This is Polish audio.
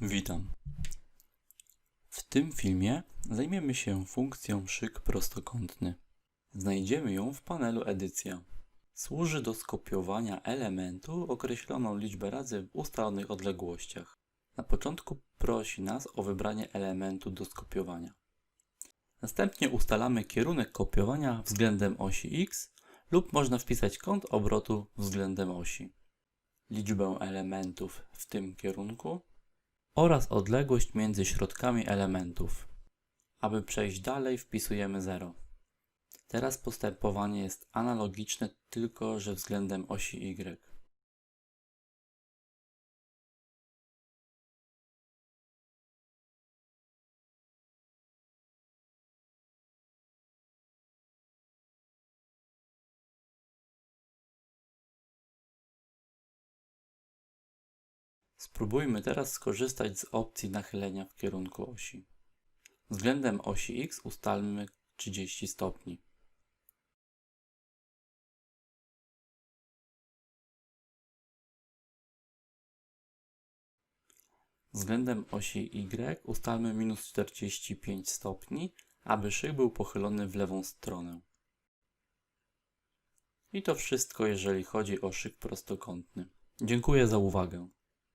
Witam. W tym filmie zajmiemy się funkcją szyk prostokątny. Znajdziemy ją w panelu Edycja. Służy do skopiowania elementu określoną liczbę razy w ustalonych odległościach. Na początku prosi nas o wybranie elementu do skopiowania. Następnie ustalamy kierunek kopiowania względem osi x lub można wpisać kąt obrotu względem osi. Liczbę elementów w tym kierunku oraz odległość między środkami elementów. Aby przejść dalej, wpisujemy 0. Teraz postępowanie jest analogiczne, tylko że względem osi y. Spróbujmy teraz skorzystać z opcji nachylenia w kierunku osi. Względem osi x ustalmy 30 stopni. Względem osi y ustalmy minus 45 stopni, aby szyk był pochylony w lewą stronę. I to wszystko, jeżeli chodzi o szyk prostokątny. Dziękuję za uwagę.